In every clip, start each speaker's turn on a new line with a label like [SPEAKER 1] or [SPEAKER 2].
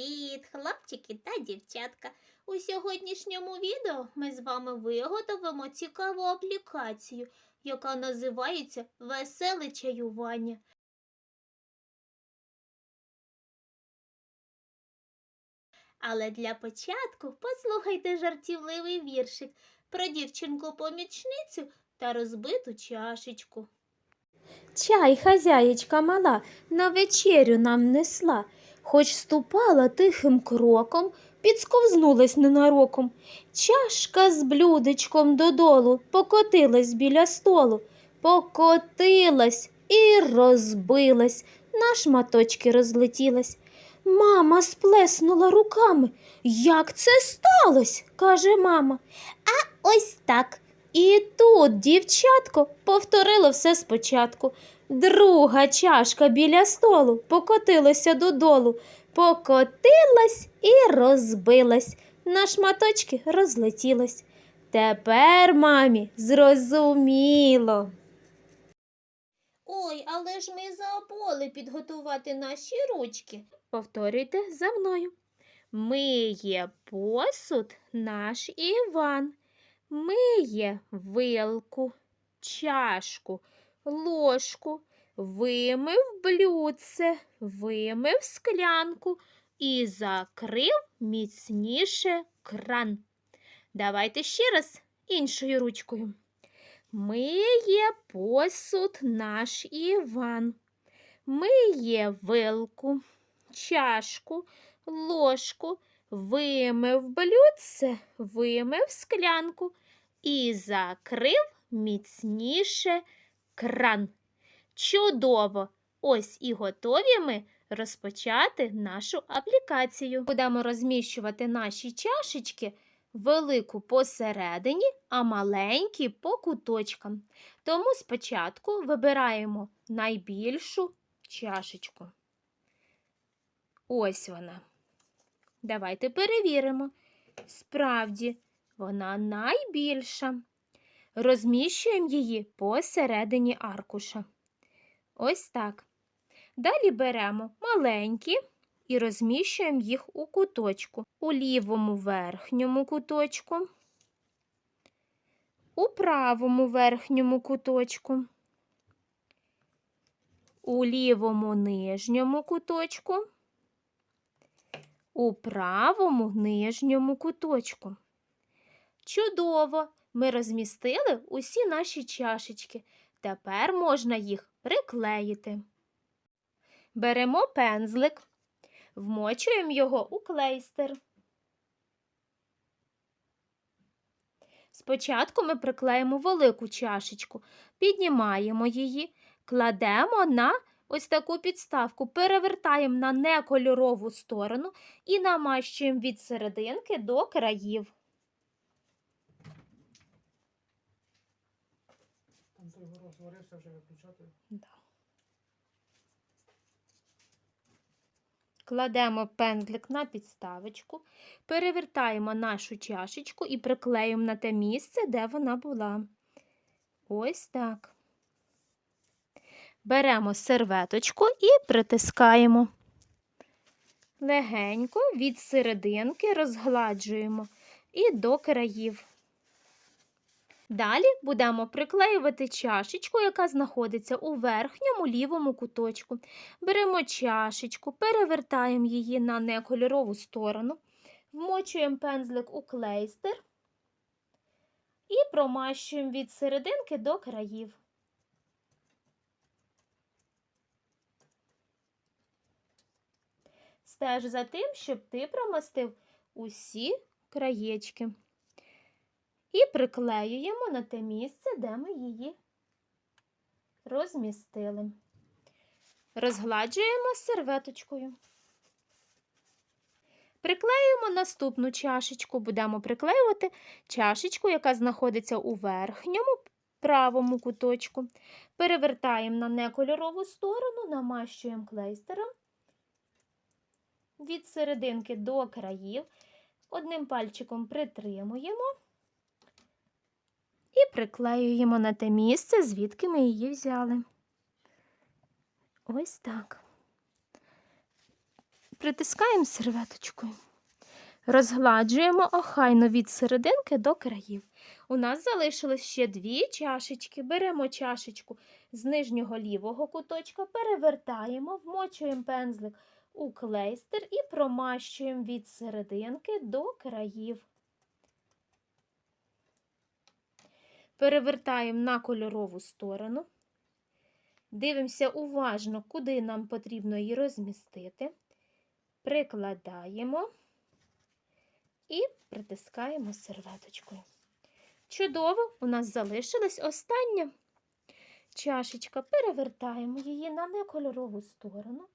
[SPEAKER 1] Привіт, хлопчики та дівчатка! У сьогоднішньому відео ми з вами виготовимо цікаву аплікацію, яка називається Веселе чаювання. Але для початку послухайте жартівливий віршик про дівчинку-помічницю та розбиту чашечку. Чай хазяєчка мала на вечерю нам несла, хоч ступала тихим кроком, підсковзнулась ненароком. Чашка з блюдечком додолу покотилась біля столу, покотилась і розбилась, на шматочки розлетілась. Мама сплеснула руками. Як це сталося? каже мама. А ось так. І тут дівчатко повторило все спочатку. Друга чашка біля столу покотилася додолу, покотилась і розбилась, на шматочки розлетілась. Тепер мамі зрозуміло. Ой, але ж ми забули підготувати наші ручки. Повторюйте за мною. Миє посуд наш Іван. Миє вилку, чашку, ложку, вимив блюдце, вимив склянку і закрив міцніше кран. Давайте ще раз іншою ручкою. Миє посуд наш Іван. Миє вилку, чашку, ложку, вимив блюдце, вимив склянку і закрив міцніше кран. Чудово! Ось і готові ми розпочати нашу аплікацію. Будемо розміщувати наші чашечки велику посередині, а маленькі по куточкам. Тому спочатку вибираємо найбільшу чашечку. Ось вона. Давайте перевіримо. Справді, вона найбільша. Розміщуємо її посередині аркуша. Ось так. Далі беремо маленькі і розміщуємо їх у куточку. У лівому верхньому куточку, у правому верхньому куточку, у лівому нижньому куточку у правому нижньому куточку. Чудово! Ми розмістили усі наші чашечки. Тепер можна їх приклеїти. Беремо пензлик, вмочуємо його у клейстер. Спочатку ми приклеїмо велику чашечку, піднімаємо її, кладемо на ось таку підставку, перевертаємо на некольорову сторону і намащуємо від серединки до країв.
[SPEAKER 2] Там той зварився вже виключати.
[SPEAKER 1] Кладемо пензлик на підставочку, перевертаємо нашу чашечку і приклеїмо на те місце, де вона була. Ось так. Беремо серветочку і притискаємо. Легенько від серединки розгладжуємо і до країв. Далі будемо приклеювати чашечку, яка знаходиться у верхньому лівому куточку. Беремо чашечку, перевертаємо її на некольорову сторону, вмочуємо пензлик у клейстер і промащуємо від серединки до країв. Стеж за тим, щоб ти промастив усі краєчки. І приклеюємо на те місце, де ми її розмістили. Розгладжуємо серветочкою. Приклеюємо наступну чашечку. Будемо приклеювати чашечку, яка знаходиться у верхньому правому куточку. Перевертаємо на некольорову сторону, намащуємо клейстером від серединки до країв. Одним пальчиком притримуємо і приклеюємо на те місце, звідки ми її взяли. Ось так. притискаємо серветочкою. Розгладжуємо охайно від серединки до країв. У нас залишилось ще дві чашечки. Беремо чашечку з нижнього лівого куточка, перевертаємо, вмочуємо пензлик у клейстер і промащуємо від серединки до країв. Перевертаємо на кольорову сторону. Дивимося уважно, куди нам потрібно її розмістити. Прикладаємо і притискаємо серветочкою. Чудово, у нас залишилась остання чашечка. Перевертаємо її на некольорову сторону,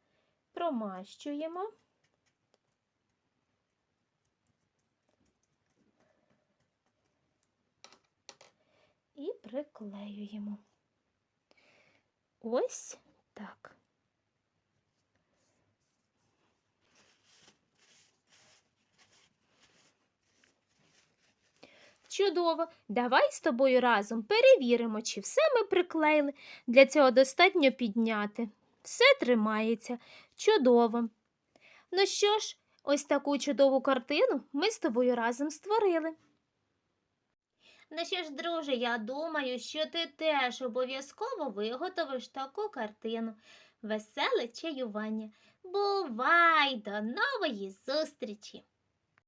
[SPEAKER 1] промащуємо. І приклеюємо. Ось так. Чудово! Давай з тобою разом перевіримо, чи все ми приклеїли. Для цього достатньо підняти. Все тримається. Чудово. Ну що ж, ось таку чудову картину ми з тобою разом створили. Ну що ж, друже, я думаю, що ти теж обов'язково виготовиш таку картину. Веселе чаювання. Бувай до нової зустрічі!